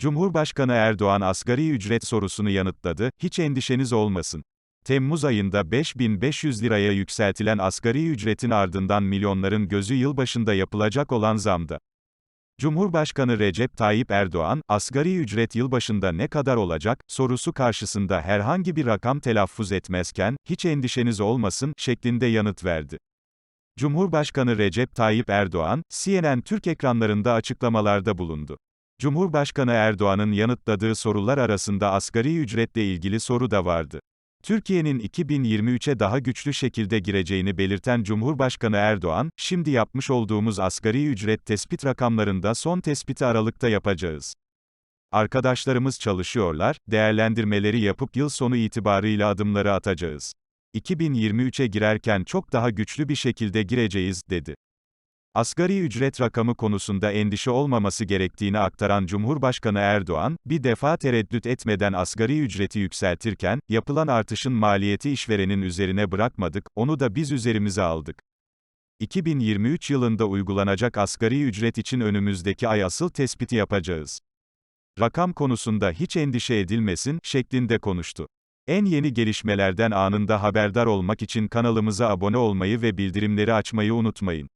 Cumhurbaşkanı Erdoğan asgari ücret sorusunu yanıtladı, hiç endişeniz olmasın. Temmuz ayında 5500 liraya yükseltilen asgari ücretin ardından milyonların gözü yılbaşında yapılacak olan zamda. Cumhurbaşkanı Recep Tayyip Erdoğan, asgari ücret yılbaşında ne kadar olacak, sorusu karşısında herhangi bir rakam telaffuz etmezken, hiç endişeniz olmasın, şeklinde yanıt verdi. Cumhurbaşkanı Recep Tayyip Erdoğan, CNN Türk ekranlarında açıklamalarda bulundu. Cumhurbaşkanı Erdoğan'ın yanıtladığı sorular arasında asgari ücretle ilgili soru da vardı. Türkiye'nin 2023'e daha güçlü şekilde gireceğini belirten Cumhurbaşkanı Erdoğan, şimdi yapmış olduğumuz asgari ücret tespit rakamlarında son tespiti Aralık'ta yapacağız. Arkadaşlarımız çalışıyorlar, değerlendirmeleri yapıp yıl sonu itibarıyla adımları atacağız. 2023'e girerken çok daha güçlü bir şekilde gireceğiz, dedi. Asgari ücret rakamı konusunda endişe olmaması gerektiğini aktaran Cumhurbaşkanı Erdoğan, bir defa tereddüt etmeden asgari ücreti yükseltirken, yapılan artışın maliyeti işverenin üzerine bırakmadık, onu da biz üzerimize aldık. 2023 yılında uygulanacak asgari ücret için önümüzdeki ay asıl tespiti yapacağız. Rakam konusunda hiç endişe edilmesin, şeklinde konuştu. En yeni gelişmelerden anında haberdar olmak için kanalımıza abone olmayı ve bildirimleri açmayı unutmayın.